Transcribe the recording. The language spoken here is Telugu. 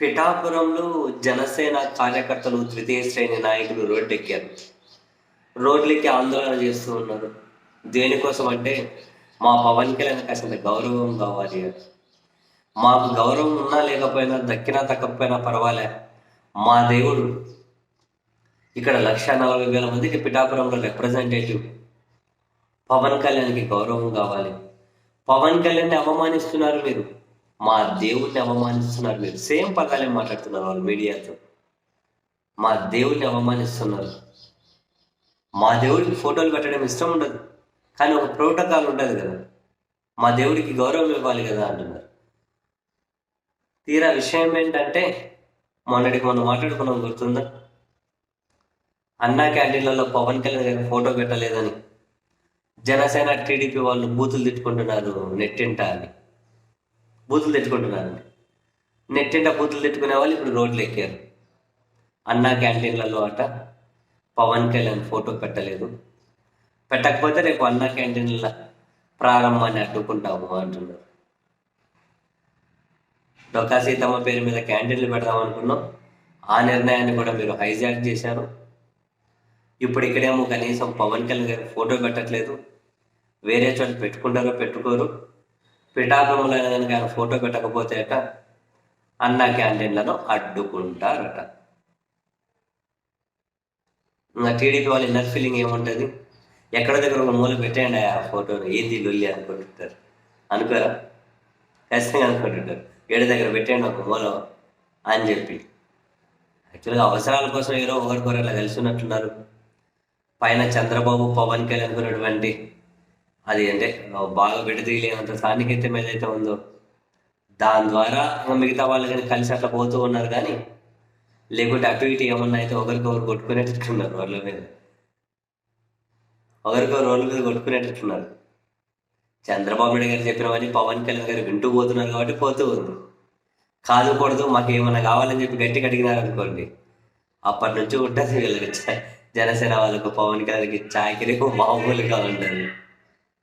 పిఠాపురంలో జనసేన కార్యకర్తలు తృతీయ శ్రేణి నాయకులు రోడ్డెక్కారు. రోడ్లెక్కి ఆందోళన చేస్తూ ఉన్నారు. దేనికోసం అంటే మా పవన్ కళ్యాణ్ కాసిన గౌరవం కావాలి అని. మాకు గౌరవం ఉన్నా లేకపోయినా దక్కినా తగ్గకపోయినా పర్వాలే. మా దేవుడు ఇక్కడ లక్ష నలభై వేల మందికి పిఠాపురంలో రిప్రజెంటేటివ్ పవన్ కళ్యాణ్కి గౌరవం కావాలి. పవన్ కళ్యాణ్ని అవమానిస్తున్నారు మీరు. మా దేవుడిని అవమానిస్తున్నారు. మీరు సేమ్ పదాలే మాట్లాడుతున్నారు వాళ్ళు మీడియాతో. మా దేవుడిని అవమానిస్తున్నారు. మా దేవుడికి ఫోటోలు పెట్టడం ఇష్టం ఉండదు. కానీ ఒక ప్రోటోకాల్ ఉండదు కదా. మా దేవుడికి గౌరవం ఇవ్వాలి కదా అంటున్నారు. తీరా విషయం ఏంటంటే మొన్నటికి మనం మాట్లాడుకున్నాం గుర్తుందా? అన్నా క్యాంటీన్లలో పవన్ కళ్యాణ్ గారి ఫోటో పెట్టలేదని జనసేన టీడీపీ వాళ్ళు బూతులు తిట్టుకుంటున్నారు నెట్టింట అని. బూతులు తెచ్చుకుంటున్నారు. నెట్టింట బూతులు తెచ్చుకునే వాళ్ళు ఇప్పుడు రోడ్లు ఎక్కారు. అన్నా క్యాంటీన్లలో అట పవన్ కళ్యాణ్ ఫోటో పెట్టలేదు. పెట్టకపోతే రేపు అన్నా క్యాంటీన్ల ప్రారంభాన్ని అడ్డుకుంటాము అంటున్నారు. డొక్కా సీతమ్మ పేరు మీద క్యాంటీన్లు పెడదాం అనుకున్నాం. ఆ నిర్ణయాన్ని కూడా మీరు హైజాక్ చేశారు. ఇప్పుడు ఇక్కడేమో కనీసం పవన్ కళ్యాణ్ గారి ఫోటో పెట్టట్లేదు. వేరే చోట పెట్టుకుంటారో పెట్టుకోరు. పిఠాపురంలో కనుక ఆయన ఫోటో పెట్టకపోతే అట అన్న క్యాంటీన్లను అడ్డుకుంటారట. ఇంకా టీడీపీ వాళ్ళ ఇన్నర్ ఫీలింగ్ ఏముంటుంది? ఎక్కడ దగ్గర ఒక మూల పెట్టేయండి ఆ ఫోటోని. ఏంది లొల్లి అనుకుంటుంటారు అనుకోరా? ఖచ్చితంగా అనుకుంటుంటారు ఏడు దగ్గర పెట్టేయండి ఒక మూల అని చెప్పి. యాక్చువల్గా అవసరాల కోసం ఏదో ఒకరికొరలా కలిసి ఉన్నట్టున్నారు. పైన చంద్రబాబు పవన్ కళ్యాణ్ అనుకున్నటువంటి అది అంటే బాగా విడదీయలేనంత సాన్నిహిత్యం ఏదైతే ఉందో దాని ద్వారా మిగతా వాళ్ళు కానీ కలిసి అట్లా పోతూ ఉన్నారు కానీ లేకుంటే అటు ఇటు ఏమన్నా అయితే ఒకరికొకరు కొట్టుకునేటట్టున్నారు రోడ్ల మీద. ఒకరికొకరు రోడ్ల మీద కొట్టుకునేటట్టున్నారు. చంద్రబాబు నాయుడు గారు చెప్పినవన్నీ పవన్ కళ్యాణ్ గారు వింటూ పోతున్నారు కాబట్టి పోతూ ఉంది. కాదు కూడదు మాకు ఏమన్నా కావాలని చెప్పి గట్టిగా అడిగినారు అనుకోండి అప్పటి నుంచి ఉంటుంది వీళ్ళకి జనసేన వాళ్ళకు పవన్ కళ్యాణ్కి చాకరీ మామూలుగా ఉంటుంది.